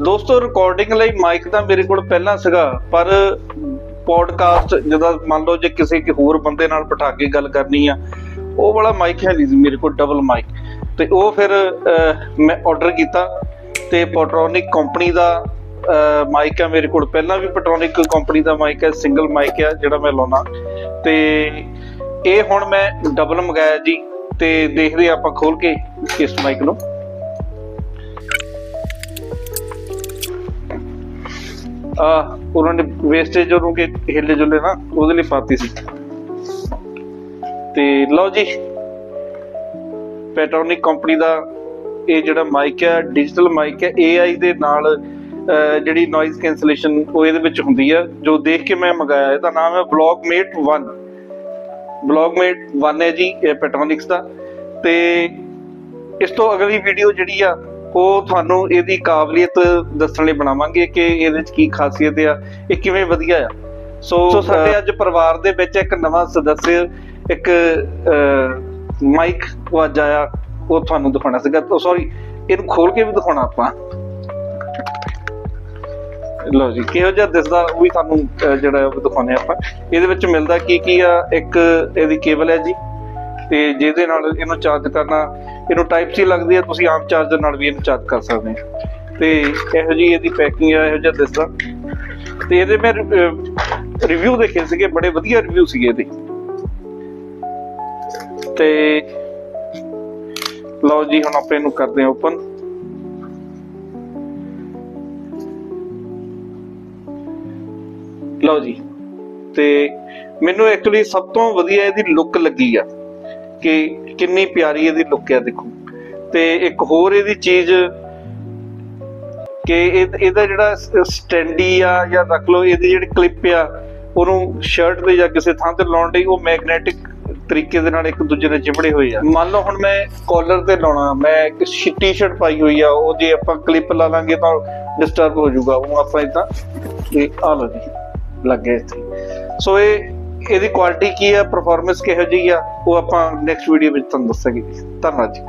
ਦੋਸਤੋ ਰਿਕਾਰਡਿੰਗ ਲਈ ਮਾਈਕ ਤਾਂ ਮੇਰੇ ਕੋਲ ਪਹਿਲਾਂ ਸੀਗਾ, ਪਰ ਪੋਡਕਾਸਟ ਜਦੋਂ ਮੰਨ ਲਓ ਜੇ ਕਿਸੇ ਕਿ ਹੋਰ ਬੰਦੇ ਨਾਲ ਬਿਠਾ ਕੇ ਗੱਲ ਕਰਨੀ ਆ, ਉਹ ਵਾਲਾ ਮਾਈਕ ਹੈ ਨਹੀਂ ਸੀ ਮੇਰੇ ਕੋਲ ਡਬਲ ਮਾਈਕ ਤੇ ਉਹ ਫਿਰ ਮੈਂ ਆਰਡਰ ਕੀਤਾ ਤੇ ਪੋਟਰੋਨਿਕ ਕੰਪਨੀ ਦਾ ਮਾਈਕ ਹੈ ਮੇਰੇ ਕੋਲ। ਪਹਿਲਾਂ ਵੀ ਪੋਟਰੋਨਿਕ ਕੰਪਨੀ ਦਾ ਮਾਈਕ ਹੈ ਸਿੰਗਲ ਮਾਈਕ ਹੈ ਜਿਹੜਾ ਮੈਂ ਲਾਉਣਾ। ਤੇ ਇਹ ਹੁਣ ਮੈਂ ਡਬਲ ਮੰਗਾਇਆ ਜੀ, ਤੇ ਦੇਖਦੇ ਹਾਂ ਆਪਾਂ ਖੋਲ ਕੇ ਇਸ ਮਾਈਕ ਨੂੰ। ਉਹਨਾਂ ਨੇ ਵੇਸਟੇਜ ਉਹਨੂੰ ਕਿ ਹਿੱਲੇ ਜੁਲੇ ਨਾ, ਉਹਦੇ ਲਈ ਪਾਤੀ ਸੀ। ਤੇ ਲਓ ਜੀ ਪੈਟਰੋਨਿਕ ਕੰਪਨੀ ਦਾ ਇਹ ਜਿਹੜਾ ਮਾਈਕ ਹੈ ਡਿਜੀਟਲ ਮਾਈਕ ਹੈ AI ਦੇ ਨਾਲ ਜਿਹੜੀ ਨੋਇਜ਼ ਕੈਂਸਲੇਸ਼ਨ ਉਹ ਇਹਦੇ ਵਿੱਚ ਹੁੰਦੀ ਹੈ ਜੋ ਦੇਖ ਕੇ ਮੈਂ ਮੰਗਾਇਆ, ਇਹਦਾ ਨਾਮ ਹੈ ਬਲੌਗਮੇਟ 1 ਬਲੌਗਮੇਟ 1 ਹੈ ਜੀ, ਇਹ ਪੈਟਰੋਨਿਕਸ ਦਾ। ਤੇ ਇਸ ਤੋਂ ਅਗਲੀ ਵੀਡੀਓ ਜਿਹੜੀ ਆ ਉਹ ਤੁਹਾਨੂੰ ਇਹਦੀ ਕਾਬਲੀਅਤ ਦੱਸਣ ਲਈ ਬਣਾਵਾਂਗੇ ਕਿ ਇਹਦੇ ਵਿੱਚ ਕੀ ਖਾਸੀਅਤ ਆ ਇਹ ਕਿਵੇਂ ਵਧੀਆ ਆ। ਸੋ ਸਾਡੇ ਅੱਜ ਪਰਿਵਾਰ ਦੇ ਵਿੱਚ ਇੱਕ ਨਵਾਂ ਸਦੱਸਯ ਇੱਕ ਮਾਈਕ ਅੱਜ ਆਇਆ ਉਹ ਤੁਹਾਨੂੰ ਦਿਖਾਉਣਾ ਸੀਗਾ। ਉਹ ਸੌਰੀ ਇਹਨੂੰ ਖੋਲ ਕੇ ਵੀ ਦਿਖਾਉਣਾ ਆਪਾਂ। ਲਓ ਜੀ ਕਿਹੋ ਜਿਹਾ ਦਿਸਦਾ ਉਹ ਵੀ ਤੁਹਾਨੂੰ ਜਿਹੜਾ ਉਹ ਦਿਖਾਉਂਦੇ ਆਪਾਂ। ਇਹਦੇ ਵਿੱਚ ਮਿਲਦਾ ਕੀ ਕੀ ਆ ਇੱਕ ਇਹਦੀ ਕੇਬਲ ਹੈ ਜੀ ਤੇ ਜਿਹਦੇ ਨਾਲ ਇਹਨੂੰ ਚਾਰਜ ਕਰਨਾ ਇਹਨੂੰ ਟਾਈਪ ਸੀ ਲੱਗਦੀ ਹੈ, ਤੁਸੀਂ ਆਮ ਚਾਰਜਰ ਨਾਲ ਵੀ ਇਹਨੂੰ ਚਾਰਜ ਕਰ ਸਕਦੇ ਹੋ। ਤੇ ਇਹੋ ਜੀ ਇਹਦੀ ਪੈਕਿੰਗ ਆ, ਇਹੋ ਜਿਹਾ ਦਿਸਦਾ ਤੇ ਇਹਦੇ ਮੈਂ ਰਿਵਿਊ ਦੇਖੇ ਸੀਗੇ, ਬੜੇ ਵਧੀਆ ਰਿਵਿਊ ਸੀਗੇ ਇਹਦੇ। ਤੇ ਲਓ ਜੀ, ਹੁਣ ਆਪਾਂ ਇਹਨੂੰ ਕਰਦੇ ਹਾਂ ਓਪਨ ਲਓ ਜੀ, ਤੇ ਮੈਨੂੰ ਐਕਚੁਅਲੀ ਸਭ ਤੋਂ ਵਧੀਆ ਇਹਦੀ ਲੁੱਕ ਲੱਗੀ ਆ ਕਿ ਕਿੰਨੀ ਪਿਆਰੀ ਇਹਦੀ ਲੁੱਕ ਹੈ ਦੇਖੋ। ਤੇ ਇੱਕ ਹੋਰ ਇਹਦੀ ਚੀਜ਼ ਕਿ ਇਹਦਾ ਜਿਹੜਾ ਸਟੈਂਡੀ ਆ ਜਾਂ ਰੱਖ ਲਓ, ਇਹਦੀ ਜਿਹੜੀ ਕਲਿੱਪ ਆ, ਉਹਨੂੰ ਸ਼ਰਟ ਤੇ ਜਾਂ ਕਿਸੇ ਥਾਂ ਤੇ ਲਾਉਣ ਲਈ ਉਹ ਮੈਗਨੈਟਿਕ ਤਰੀਕੇ ਦੇ ਨਾਲ ਇੱਕ ਦੂਜੇ ਨਾਲ ਚਿਪੜੇ ਹੋਏ ਆ। ਮੰਨ ਲਓ ਹੁਣ ਮੈਂ ਕਾਲਰ ਤੇ ਲਾਉਣਾ, ਮੈਂ ਇੱਕ ਟੀ-ਸ਼ਰਟ ਪਾਈ ਹੋਈ ਆ, ਉਹ ਜੇ ਆਪਾਂ ਕਲਿੱਪ ਲਾ ਲਾਂਗੇ ਤਾਂ ਡਿਸਟਰਬ ਹੋ ਜਾਊਗਾ। ਉਹ ਆਪਾਂ ਇਦਾਂ ਤੇ ਆ ਲਓ ਜੀ, ਲੱਗੇ ਇੱਥੇ। ਸੋ ਇਹ ਇਹਦੀ ਕੁਆਲਿਟੀ ਕੀ ਆ? ਪਰਫਾਰਮੈਂਸ ਕਿਹੋ ਜਿਹੀ ਆ? ਉਹ ਆਪਾਂ ਨੈਕਸਟ ਵੀਡੀਓ ਵਿੱਚ ਤੁਹਾਨੂੰ ਦੱਸਾਂਗੇ। ਧੰਨਵਾਦ ਜੀ।